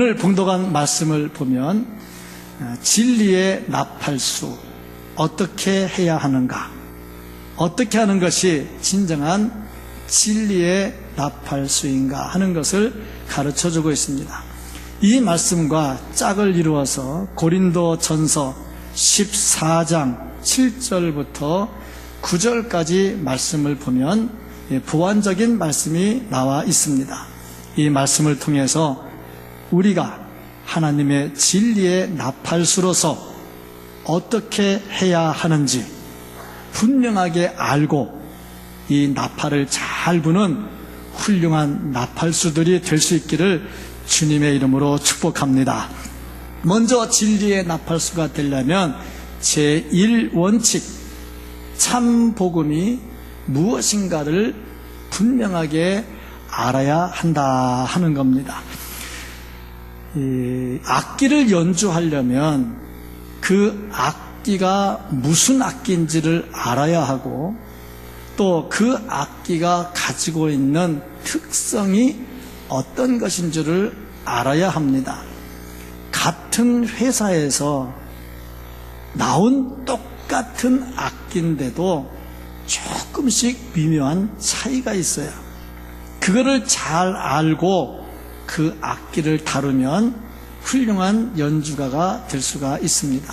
오늘 봉독한 말씀을 보면 어, 진리의 나팔수 어떻게 해야 하는가 어떻게 하는 것이 진정한 진리의 나팔수인가 하는 것을 가르쳐 주고 있습니다. 이 말씀과 짝을 이루어서 고린도 전서 14장 7절부터 9절까지 말씀을 보면 예, 보완적인 말씀이 나와 있습니다. 이 말씀을 통해서 우리가 하나님의 진리의 나팔수로서 어떻게 해야 하는지 분명하게 알고 이 나팔을 잘 부는 훌륭한 나팔수들이 될 수 있기를 주님의 이름으로 축복합니다. 먼저 진리의 나팔수가 되려면 제1원칙 참 복음이 무엇인가를 분명하게 알아야 한다 하는 겁니다. 이 악기를 연주하려면 그 악기가 무슨 악기인지를 알아야 하고 또 그 악기가 가지고 있는 특성이 어떤 것인지를 알아야 합니다. 같은 회사에서 나온 똑같은 악기인데도 조금씩 미묘한 차이가 있어요. 그거를 잘 알고 그 악기를 다루면 훌륭한 연주가가 될 수가 있습니다.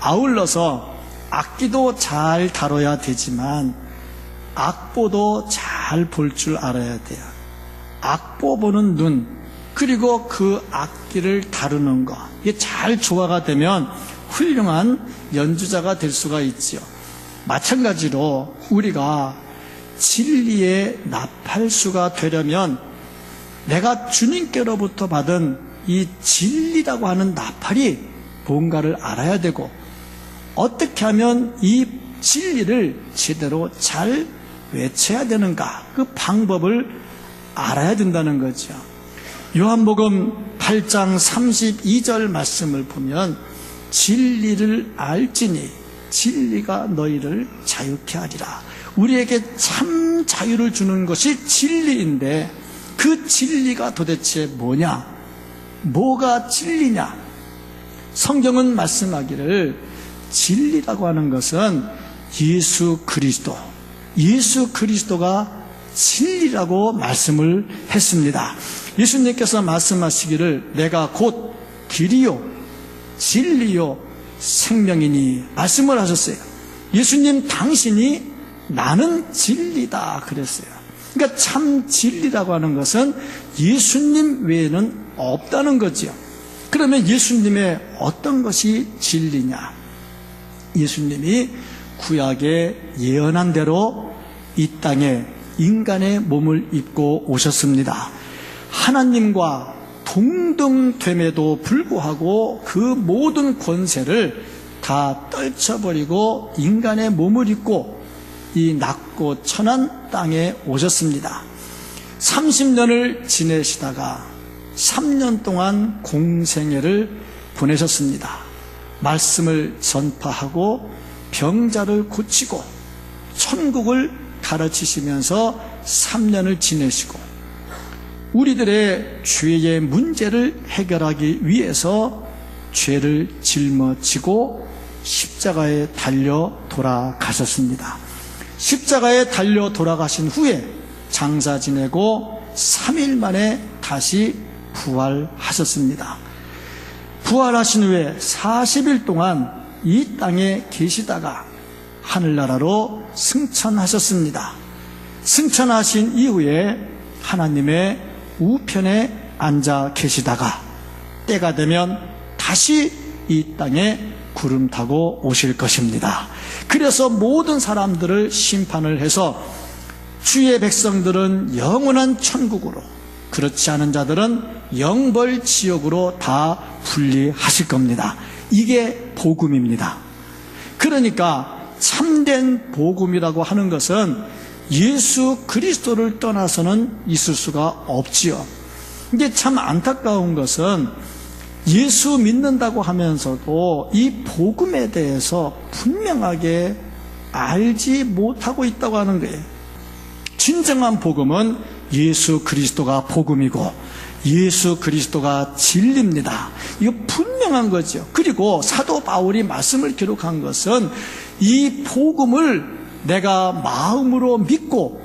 아울러서 악기도 잘 다뤄야 되지만 악보도 잘 볼 줄 알아야 돼요. 악보 보는 눈, 그리고 그 악기를 다루는 것, 이게 잘 조화가 되면 훌륭한 연주자가 될 수가 있지요. 마찬가지로 우리가 진리의 나팔수가 되려면 내가 주님께로부터 받은 이 진리라고 하는 나팔이 뭔가를 알아야 되고 어떻게 하면 이 진리를 제대로 잘 외쳐야 되는가 그 방법을 알아야 된다는 거죠. 요한복음 8장 32절 말씀을 보면 진리를 알지니 진리가 너희를 자유케 하리라. 우리에게 참 자유를 주는 것이 진리인데 그 진리가 도대체 뭐냐? 뭐가 진리냐? 성경은 말씀하기를 진리라고 하는 것은 예수 그리스도, 예수 그리스도가 진리라고 말씀을 했습니다. 예수님께서 말씀하시기를 내가 곧 길이요, 진리요, 생명이니 말씀을 하셨어요. 예수님 당신이 나는 진리다 그랬어요. 그러니까 참 진리라고 하는 것은 예수님 외에는 없다는 거지요. 그러면 예수님의 어떤 것이 진리냐? 예수님이 구약에 예언한 대로 이 땅에 인간의 몸을 입고 오셨습니다. 하나님과 동등됨에도 불구하고 그 모든 권세를 다 떨쳐버리고 인간의 몸을 입고 이 낮고 천한 땅에 오셨습니다. 30년을 지내시다가 3년 동안 공생애를 보내셨습니다. 말씀을 전파하고 병자를 고치고 천국을 가르치시면서 3년을 지내시고 우리들의 죄의 문제를 해결하기 위해서 죄를 짊어지고 십자가에 달려 돌아가셨습니다. 십자가에 달려 돌아가신 후에 장사 지내고 3일 만에 다시 부활하셨습니다. 부활하신 후에 40일 동안 이 땅에 계시다가 하늘나라로 승천하셨습니다. 승천하신 이후에 하나님의 우편에 앉아 계시다가 때가 되면 다시 이 땅에 구름 타고 오실 것입니다. 그래서 모든 사람들을 심판을 해서 주의 백성들은 영원한 천국으로 그렇지 않은 자들은 영벌 지옥으로 다 분리하실 겁니다. 이게 복음입니다. 그러니까 참된 복음이라고 하는 것은 예수 그리스도를 떠나서는 있을 수가 없지요. 근데 참 안타까운 것은 예수 믿는다고 하면서도 이 복음에 대해서 분명하게 알지 못하고 있다고 하는 거예요. 진정한 복음은 예수 그리스도가 복음이고 예수 그리스도가 진리입니다. 이거 분명한 거죠. 그리고 사도 바울이 말씀을 기록한 것은 이 복음을 내가 마음으로 믿고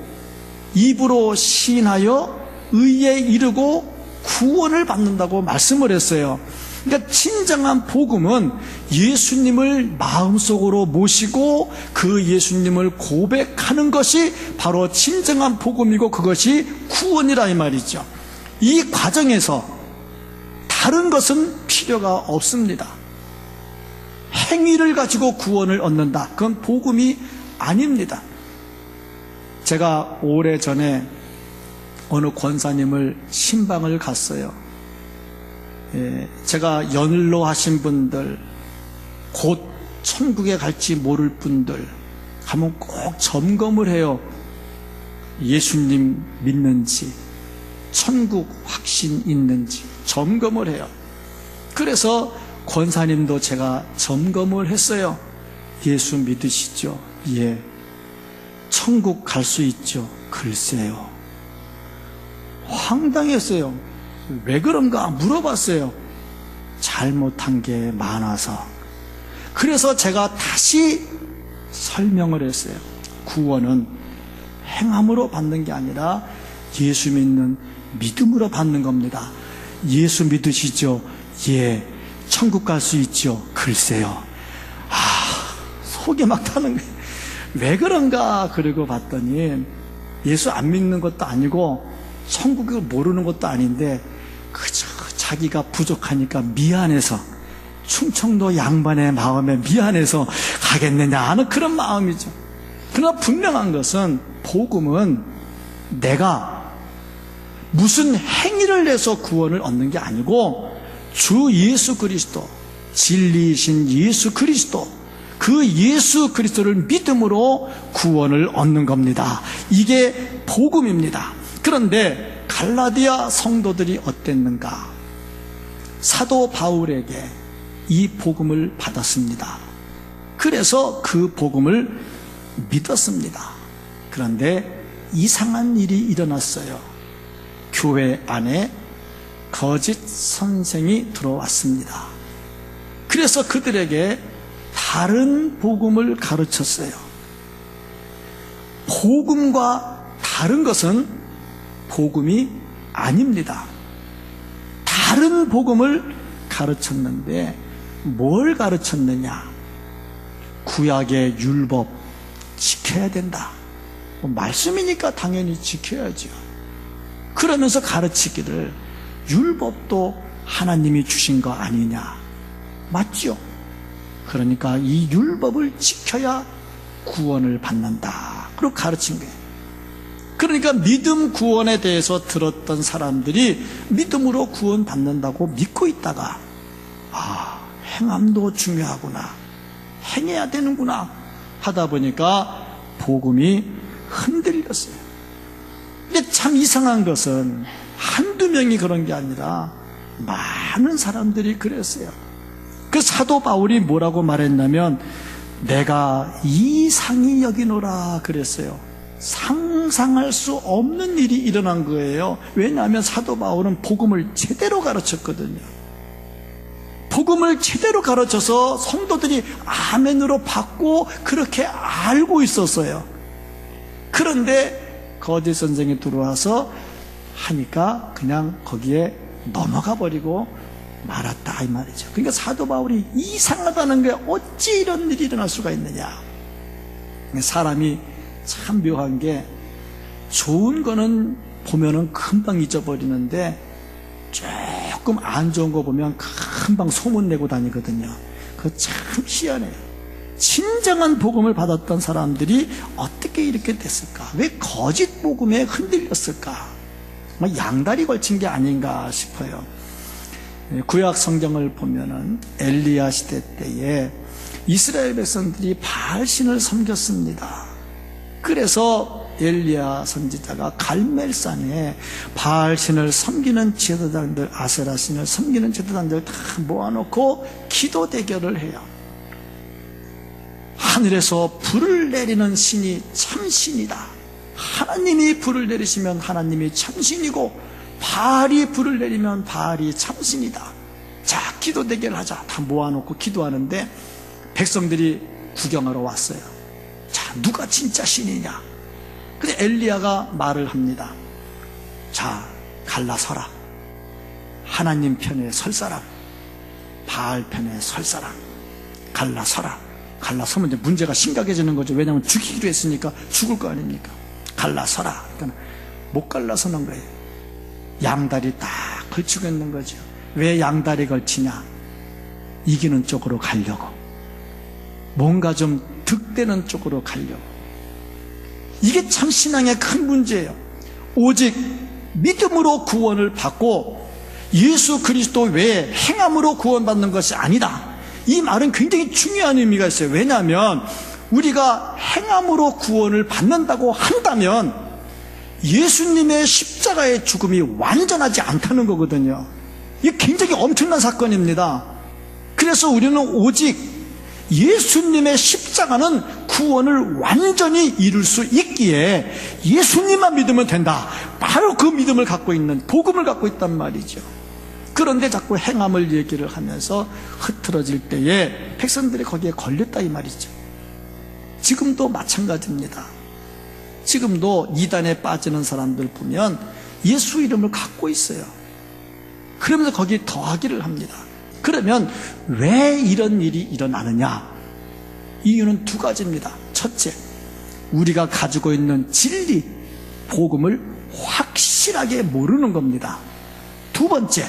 입으로 시인하여 의에 이르고 구원을 받는다고 말씀을 했어요. 그러니까 진정한 복음은 예수님을 마음속으로 모시고 그 예수님을 고백하는 것이 바로 진정한 복음이고 그것이 구원이라 이 말이죠. 이 과정에서 다른 것은 필요가 없습니다. 행위를 가지고 구원을 얻는다. 그건 복음이 아닙니다. 제가 오래 전에 어느 권사님을 신방을 갔어요. 예, 제가 연로하신 분들, 곧 천국에 갈지 모를 분들, 가면 꼭 점검을 해요. 예수님 믿는지, 천국 확신 있는지 점검을 해요. 그래서 권사님도 제가 점검을 했어요. 예수 믿으시죠? 예. 천국 갈 수 있죠? 글쎄요. 황당했어요. 왜 그런가 물어봤어요. 잘못한 게 많아서. 그래서 제가 다시 설명을 했어요. 구원은 행함으로 받는 게 아니라 예수 믿는 믿음으로 받는 겁니다. 예수 믿으시죠? 예. 천국 갈 수 있죠? 글쎄요. 아, 속이 막 타는 거예요. 왜 그런가? 그러고 봤더니 예수 안 믿는 것도 아니고 천국을 모르는 것도 아닌데 그저 자기가 부족하니까 미안해서 충청도 양반의 마음에 미안해서 가겠느냐 하는 그런 마음이죠. 그러나 분명한 것은 복음은 내가 무슨 행위를 내서 구원을 얻는 게 아니고 주 예수 그리스도 진리이신 예수 그리스도 그 예수 그리스도를 믿음으로 구원을 얻는 겁니다. 이게 복음입니다. 그런데 갈라디아 성도들이 어땠는가? 사도 바울에게 이 복음을 받았습니다. 그래서 그 복음을 믿었습니다. 그런데 이상한 일이 일어났어요. 교회 안에 거짓 선생이 들어왔습니다. 그래서 그들에게 다른 복음을 가르쳤어요. 복음과 다른 것은 복음이 아닙니다. 다른 복음을 가르쳤는데 뭘 가르쳤느냐? 구약의 율법 지켜야 된다. 뭐 말씀이니까 당연히 지켜야죠. 그러면서 가르치기를 율법도 하나님이 주신 거 아니냐. 맞죠? 그러니까 이 율법을 지켜야 구원을 받는다. 그리고 가르친 거예요. 그러니까 믿음 구원에 대해서 들었던 사람들이 믿음으로 구원 받는다고 믿고 있다가 아, 행함도 중요하구나. 행해야 되는구나. 하다 보니까 복음이 흔들렸어요. 근데 참 이상한 것은 한두 명이 그런 게 아니라 많은 사람들이 그랬어요. 그 사도 바울이 뭐라고 말했냐면 내가 이상히 여기노라 그랬어요. 상 상할 수 없는 일이 일어난 거예요. 왜냐하면 사도 바울은 복음을 제대로 가르쳤거든요. 복음을 제대로 가르쳐서 성도들이 아멘으로 받고 그렇게 알고 있었어요. 그런데 거짓 선생이 들어와서 하니까 그냥 거기에 넘어가 버리고 말았다 이 말이죠. 그러니까 사도 바울이 이상하다는 게 어찌 이런 일이 일어날 수가 있느냐. 사람이 참 묘한 게 좋은 거는 보면은 금방 잊어버리는데 조금 안 좋은 거 보면 금방 소문내고 다니거든요. 그거 참 희한해요. 진정한 복음을 받았던 사람들이 어떻게 이렇게 됐을까? 왜 거짓 복음에 흔들렸을까? 뭐 양다리 걸친 게 아닌가 싶어요. 예, 구약 성경을 보면은 엘리야 시대 때에 이스라엘 백성들이 바알신을 섬겼습니다. 그래서 엘리야 선지자가 갈멜산에 바알 신을 섬기는 제사장들 아세라 신을 섬기는 제사장들 다 모아놓고 기도 대결을 해요. 하늘에서 불을 내리는 신이 참신이다. 하나님이 불을 내리시면 하나님이 참신이고 바알이 불을 내리면 바알이 참신이다. 자, 기도 대결 하자. 다 모아놓고 기도하는데 백성들이 구경하러 왔어요. 자, 누가 진짜 신이냐? 근데 엘리야가 말을 합니다. 자, 갈라서라. 하나님 편에 설 사람, 바알 편에 설 사람, 갈라서라. 갈라서면 이제 문제가 심각해지는 거죠. 왜냐하면 죽이기로 했으니까 죽을 거 아닙니까? 갈라서라. 그러니까 못 갈라서는 거예요. 양다리 딱 걸치고 있는 거죠. 왜 양다리 걸치냐? 이기는 쪽으로 가려고. 뭔가 좀 득되는 쪽으로 가려고. 이게 참 신앙의 큰 문제예요. 오직 믿음으로 구원을 받고 예수 그리스도 외에 행함으로 구원받는 것이 아니다. 이 말은 굉장히 중요한 의미가 있어요. 왜냐하면 우리가 행함으로 구원을 받는다고 한다면 예수님의 십자가의 죽음이 완전하지 않다는 거거든요. 이게 굉장히 엄청난 사건입니다. 그래서 우리는 오직 예수님의 십자가는 구원을 완전히 이룰 수 있기에 예수님만 믿으면 된다. 바로 그 믿음을 갖고 있는 복음을 갖고 있단 말이죠. 그런데 자꾸 행함을 얘기를 하면서 흐트러질 때에 백성들이 거기에 걸렸다 이 말이죠. 지금도 마찬가지입니다. 지금도 이단에 빠지는 사람들 보면 예수 이름을 갖고 있어요. 그러면서 거기에 더하기를 합니다. 그러면 왜 이런 일이 일어나느냐? 이유는 두 가지입니다. 첫째, 우리가 가지고 있는 진리, 복음을 확실하게 모르는 겁니다. 두 번째,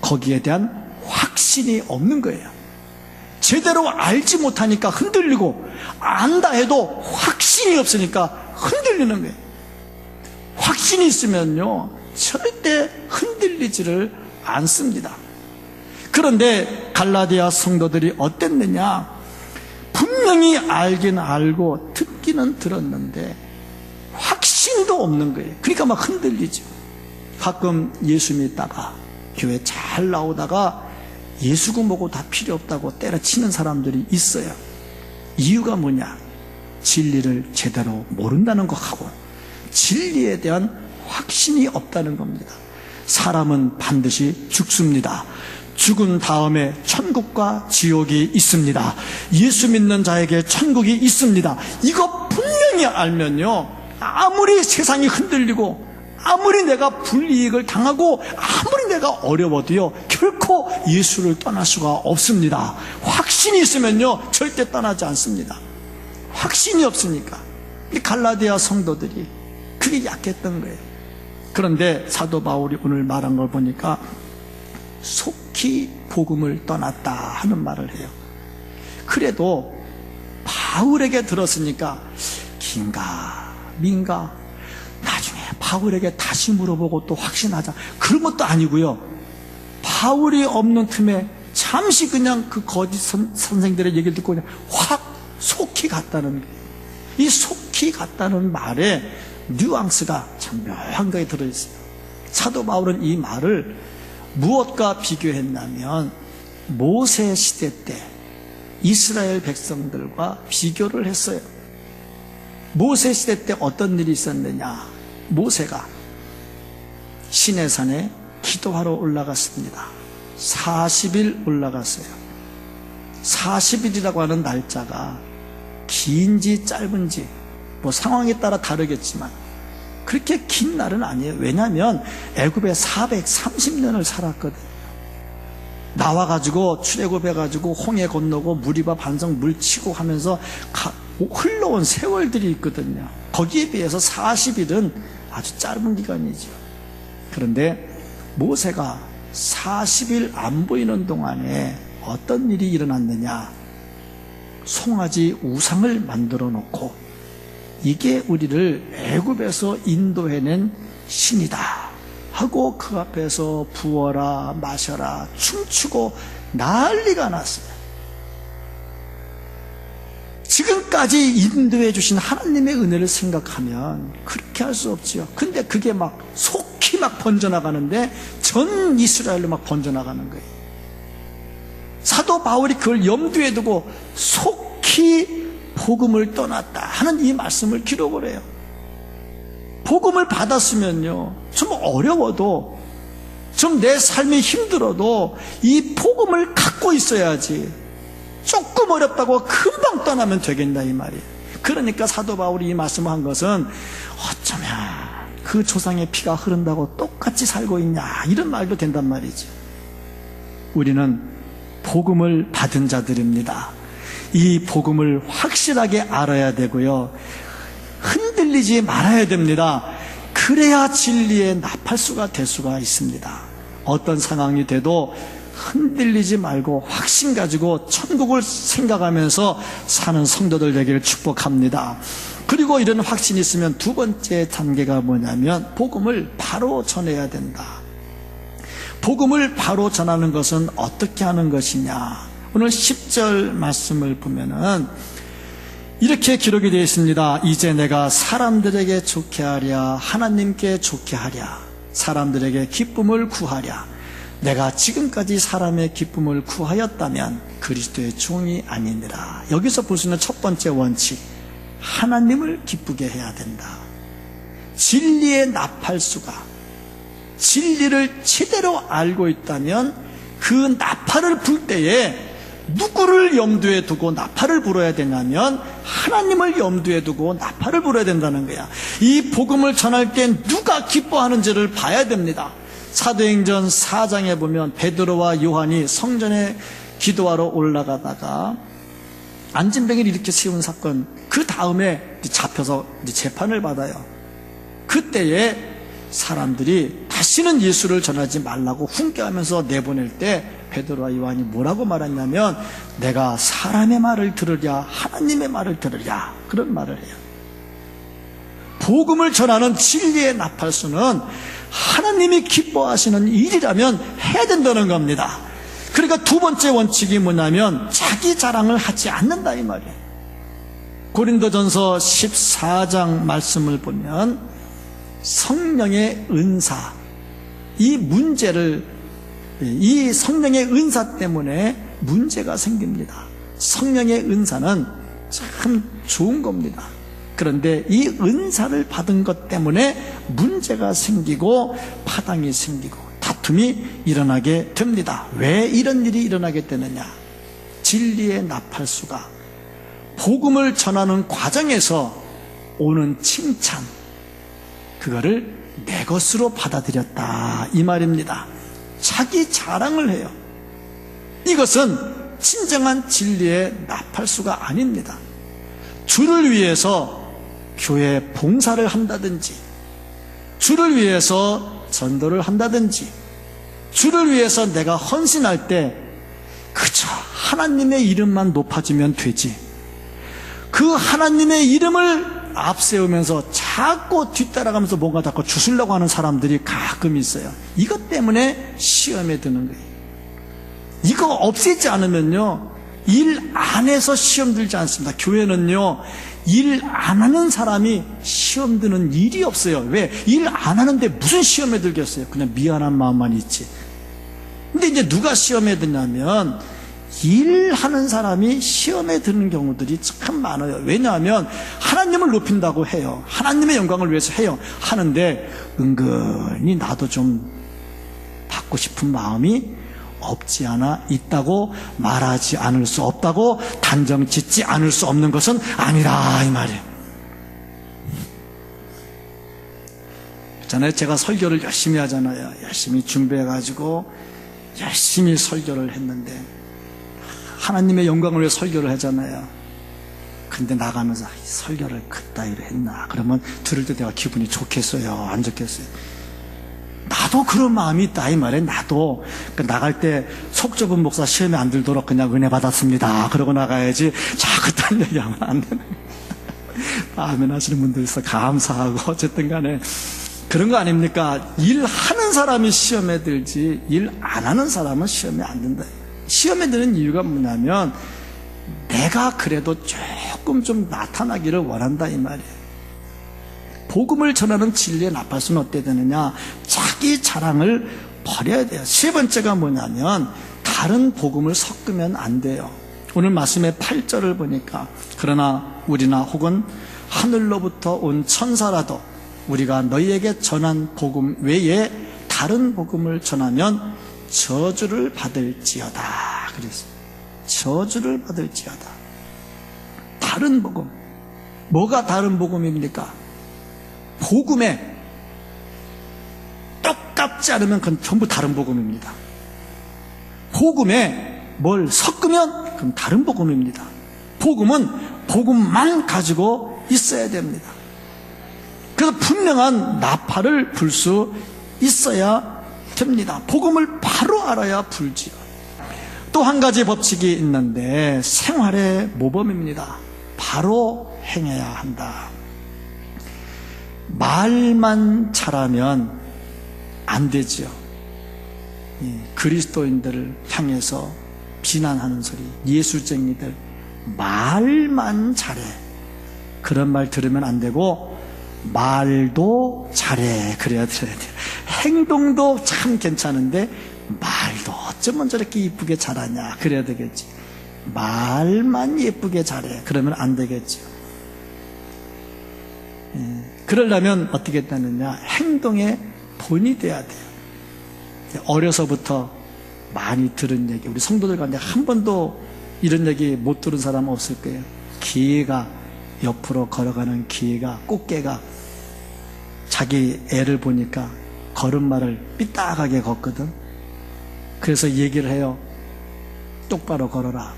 거기에 대한 확신이 없는 거예요. 제대로 알지 못하니까 흔들리고 안다 해도 확신이 없으니까 흔들리는 거예요. 확신이 있으면요 절대 흔들리지를 않습니다. 그런데 갈라디아 성도들이 어땠느냐? 분명히 알긴 알고 듣기는 들었는데 확신도 없는 거예요. 그러니까 막 흔들리죠. 가끔 예수 믿다가 교회 잘 나오다가 예수고 뭐고 다 필요 없다고 때려치는 사람들이 있어요. 이유가 뭐냐? 진리를 제대로 모른다는 것하고 진리에 대한 확신이 없다는 겁니다. 사람은 반드시 죽습니다. 죽은 다음에 천국과 지옥이 있습니다. 예수 믿는 자에게 천국이 있습니다. 이거 분명히 알면요. 아무리 세상이 흔들리고 아무리 내가 불이익을 당하고 아무리 내가 어려워도요 결코 예수를 떠날 수가 없습니다. 확신이 있으면요 절대 떠나지 않습니다. 확신이 없으니까 이 갈라디아 성도들이 그게 약했던 거예요. 그런데 사도 바울이 오늘 말한 걸 보니까 속 히 복음을 떠났다 하는 말을 해요. 그래도 바울에게 들었으니까 긴가 민가 나중에 바울에게 다시 물어보고 또 확신하자 그런 것도 아니고요. 바울이 없는 틈에 잠시 그냥 그 거짓 선, 선생들의 얘기를 듣고 그냥 확 속히 갔다는 이 속히 갔다는 말에 뉘앙스가 참 묘한 거에 들어있어요. 사도 바울은 이 말을 무엇과 비교했냐면 모세 시대 때 이스라엘 백성들과 비교를 했어요. 모세 시대 때 어떤 일이 있었느냐? 모세가 시내산에 기도하러 올라갔습니다. 40일 올라갔어요. 40일이라고 하는 날짜가 긴지 짧은지 뭐 상황에 따라 다르겠지만 그렇게 긴 날은 아니에요. 왜냐하면 애굽에 430년을 살았거든요. 나와 가지고 출애굽해 가지고 홍해 건너고 무리바 반성 물 치고 하면서 가, 흘러온 세월들이 있거든요. 거기에 비해서 40일은 아주 짧은 기간이죠. 그런데 모세가 40일 안 보이는 동안에 어떤 일이 일어났느냐? 송아지 우상을 만들어 놓고 이게 우리를 애굽에서 인도해낸 신이다 하고 그 앞에서 부어라 마셔라 춤추고 난리가 났어요. 지금까지 인도해 주신 하나님의 은혜를 생각하면 그렇게 할 수 없지요. 근데 그게 막 속히 막 번져나가는데 전 이스라엘로 막 번져나가는 거예요. 사도 바울이 그걸 염두에 두고 속히 복음을 떠났다 하는 이 말씀을 기록을 해요. 복음을 받았으면요. 좀 어려워도 좀 내 삶이 힘들어도 이 복음을 갖고 있어야지. 조금 어렵다고 금방 떠나면 되겠나 이 말이에요. 그러니까 사도 바울이 이 말씀을 한 것은 어쩌면 그 조상의 피가 흐른다고 똑같이 살고 있냐 이런 말도 된단 말이죠. 우리는 복음을 받은 자들입니다. 이 복음을 확 실하게 알아야 되고요. 흔들리지 말아야 됩니다. 그래야 진리의 나팔수가 될 수가 있습니다. 어떤 상황이 돼도 흔들리지 말고 확신 가지고 천국을 생각하면서 사는 성도들 되기를 축복합니다. 그리고 이런 확신이 있으면 두 번째 단계가 뭐냐면 복음을 바로 전해야 된다. 복음을 바로 전하는 것은 어떻게 하는 것이냐? 오늘 10절 말씀을 보면은 이렇게 기록이 되어 있습니다. 이제 내가 사람들에게 좋게 하랴, 하나님께 좋게 하랴, 사람들에게 기쁨을 구하랴. 내가 지금까지 사람의 기쁨을 구하였다면 그리스도의 종이 아니니라. 여기서 볼 수 있는 첫 번째 원칙. 하나님을 기쁘게 해야 된다. 진리의 나팔수가 진리를 제대로 알고 있다면 그 나팔을 불 때에 누구를 염두에 두고 나팔을 불어야 되냐면 하나님을 염두에 두고 나팔을 불어야 된다는 거야. 이 복음을 전할 땐 누가 기뻐하는지를 봐야 됩니다. 사도행전 4장에 보면 베드로와 요한이 성전에 기도하러 올라가다가 안진뱅이를 이렇게 세운 사건 그 다음에 잡혀서 재판을 받아요. 그때에 사람들이 다시는 예수를 전하지 말라고 훈계하면서 내보낼 때 베드로와 요한이 뭐라고 말했냐면 내가 사람의 말을 들으랴 하나님의 말을 들으랴 그런 말을 해요. 복음을 전하는 진리의 나팔수는 하나님이 기뻐하시는 일이라면 해야 된다는 겁니다. 그러니까 두 번째 원칙이 뭐냐면 자기 자랑을 하지 않는다 이 말이에요. 고린도전서 14장 말씀을 보면 성령의 은사 이 문제를 이 성령의 은사 때문에 문제가 생깁니다. 성령의 은사는 참 좋은 겁니다. 그런데 이 은사를 받은 것 때문에 문제가 생기고 파당이 생기고 다툼이 일어나게 됩니다. 왜 이런 일이 일어나게 되느냐? 진리의 나팔수가 복음을 전하는 과정에서 오는 칭찬, 그거를 내 것으로 받아들였다. 이 말입니다. 자기 자랑을 해요. 이것은 진정한 진리의 나팔수가 아닙니다. 주를 위해서 교회 봉사를 한다든지, 주를 위해서 전도를 한다든지, 주를 위해서 내가 헌신할 때 그저 하나님의 이름만 높아지면 되지. 그 하나님의 이름을 앞세우면서 자꾸 뒤따라가면서 뭔가 자꾸 주술려고 하는 사람들이 가끔 있어요. 이것 때문에 시험에 드는 거예요. 이거 없애지 않으면요. 일 안에서 시험 들지 않습니다. 교회는요. 일 안 하는 사람이 시험 드는 일이 없어요. 왜? 일 안 하는데 무슨 시험에 들겠어요? 그냥 미안한 마음만 있지. 근데 이제 누가 시험에 드냐면 일하는 사람이 시험에 드는 경우들이 참 많아요. 왜냐하면 하나님을 높인다고 해요. 하나님의 영광을 위해서 해요. 하는데 은근히 나도 좀 받고 싶은 마음이 없지 않아 있다고 말하지 않을 수 없다고 단정 짓지 않을 수 없는 것은 아니라 이 말이에요. 있잖아요. 제가 설교를 열심히 하잖아요. 열심히 준비해가지고 열심히 설교를 했는데 하나님의 영광을 위해 설교를 하잖아요. 근데 나가면서 설교를 그따위로 했나? 그러면 들을 때 내가 기분이 좋겠어요? 안 좋겠어요? 나도 그런 마음이 있다 이 말에 나도 그 나갈 때 속 좁은 목사 시험에 안 들도록 그냥 은혜 받았습니다. 그러고 나가야지 자꾸 딴 얘기하면 안 되는 아멘 하시는 분들 있어 감사하고 어쨌든 간에 그런 거 아닙니까? 일하는 사람이 시험에 들지 일 안 하는 사람은 시험에 안 든다. 시험에 드는 이유가 뭐냐면 내가 그래도 조금 좀 나타나기를 원한다 이 말이에요. 복음을 전하는 진리의 나팔수는 어때 되느냐? 자기 자랑을 버려야 돼요. 세 번째가 뭐냐면 다른 복음을 섞으면 안 돼요. 오늘 말씀의 8절을 보니까 그러나 우리나 혹은 하늘로부터 온 천사라도 우리가 너희에게 전한 복음 외에 다른 복음을 전하면 저주를 받을지어다. 그랬어요. 저주를 받을지어다. 다른 복음. 뭐가 다른 복음입니까? 복음에 똑같지 않으면 그건 전부 다른 복음입니다. 복음에 뭘 섞으면 그건 다른 복음입니다. 복음은 복음만 가지고 있어야 됩니다. 그래서 분명한 나팔을 불 수 있어야 됩니다. 복음을 바로 알아야 불지요. 또 한 가지 법칙이 있는데 생활의 모범입니다. 바로 행해야 한다. 말만 잘하면 안 되지요. 예, 그리스도인들을 향해서 비난하는 소리, 예수쟁이들 말만 잘해. 그런 말 들으면 안 되고 말도 잘해. 그래야 돼요. 행동도 참 괜찮은데 말도 어쩌면 저렇게 이쁘게 잘하냐. 그래야 되겠지. 말만 예쁘게 잘해. 그러면 안 되겠죠. 예, 그러려면 어떻게 되느냐. 행동의 본이 돼야 돼요. 어려서부터 많이 들은 얘기, 우리 성도들 가운데 한 번도 이런 얘기 못 들은 사람 없을 거예요. 기회가 옆으로 걸어가는 기회가 꽃게가 자기 애를 보니까 걸음마를 삐딱하게 걷거든. 그래서 얘기를 해요. 똑바로 걸어라.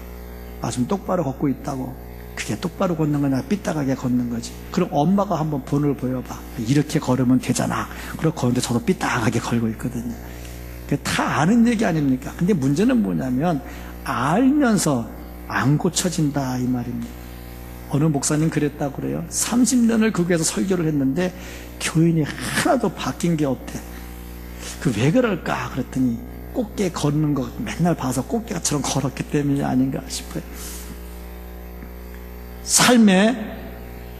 아, 좀 똑바로 걷고 있다고. 그게 똑바로 걷는 거냐, 삐딱하게 걷는 거지. 그럼 엄마가 한번 본을 보여봐. 이렇게 걸으면 되잖아. 그리고 걷는데 저도 삐딱하게 걸고 있거든요. 다 아는 얘기 아닙니까? 근데 문제는 뭐냐면, 알면서 안 고쳐진다, 이 말입니다. 어느 목사님 그랬다고 그래요. 30년을 그 교회에서 설교를 했는데, 교인이 하나도 바뀐 게 없대. 그 왜 그럴까? 그랬더니, 꽃게 걷는 거 맨날 봐서 꽃게가처럼 걸었기 때문이 아닌가 싶어요. 삶의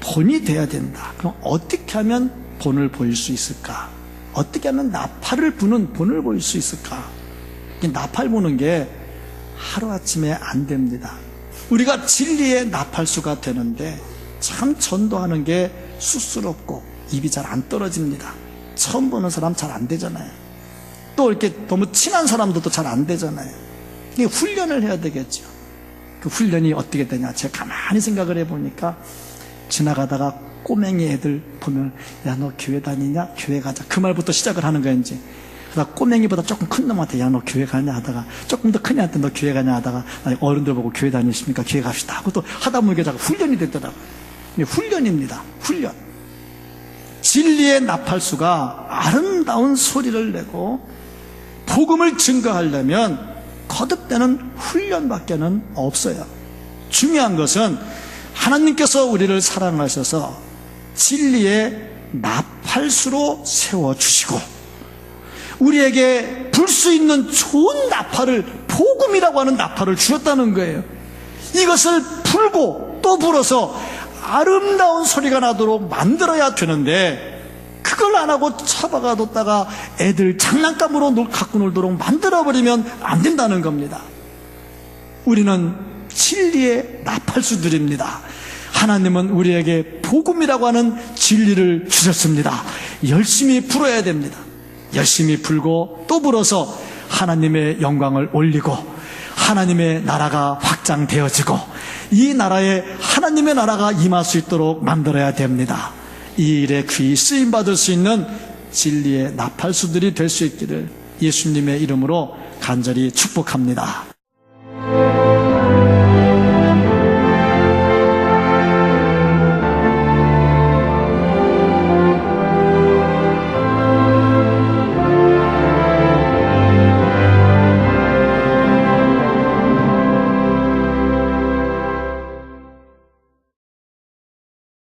본이 돼야 된다. 그럼 어떻게 하면 본을 보일 수 있을까? 어떻게 하면 나팔을 부는 본을 보일 수 있을까? 나팔 부는 게 하루아침에 안 됩니다. 우리가 진리의 나팔수가 되는데 참 전도하는 게 쑥스럽고 입이 잘 안 떨어집니다. 처음 보는 사람 잘 안 되잖아요. 또 이렇게 너무 친한 사람들도 잘 안 되잖아요. 이게 훈련을 해야 되겠죠. 그 훈련이 어떻게 되냐. 제가 가만히 생각을 해보니까 지나가다가 꼬맹이 애들 보면 야 너 교회 다니냐? 교회 가자. 그 말부터 시작을 하는 거야 이제. 그러다 꼬맹이보다 조금 큰 놈한테 야 너 교회 가냐 하다가 조금 더 큰 애한테 너 교회 가냐 하다가 어른들 보고 교회 다니십니까? 교회 갑시다 하고 또 하다 보니까 자꾸 훈련이 되더라고요. 훈련입니다. 훈련. 진리의 나팔수가 아름다운 소리를 내고 복음을 증거하려면 거듭되는 훈련밖에는 없어요. 중요한 것은 하나님께서 우리를 사랑하셔서 진리의 나팔수로 세워주시고 우리에게 불 수 있는 좋은 나팔을 복음이라고 하는 나팔을 주셨다는 거예요. 이것을 불고 또 불어서 아름다운 소리가 나도록 만들어야 되는데 그걸 안 하고 처박아 뒀다가 애들 장난감으로 갖고 놀도록 만들어버리면 안 된다는 겁니다. 우리는 진리의 나팔수들입니다. 하나님은 우리에게 복음이라고 하는 진리를 주셨습니다. 열심히 불어야 됩니다. 열심히 불고 또 불어서 하나님의 영광을 올리고 하나님의 나라가 확장되어지고 이 나라에 하나님의 나라가 임할 수 있도록 만들어야 됩니다. 이 일에 귀 쓰임 받을 수 있는 진리의 나팔수들이 될 수 있기를 예수님의 이름으로 간절히 축복합니다.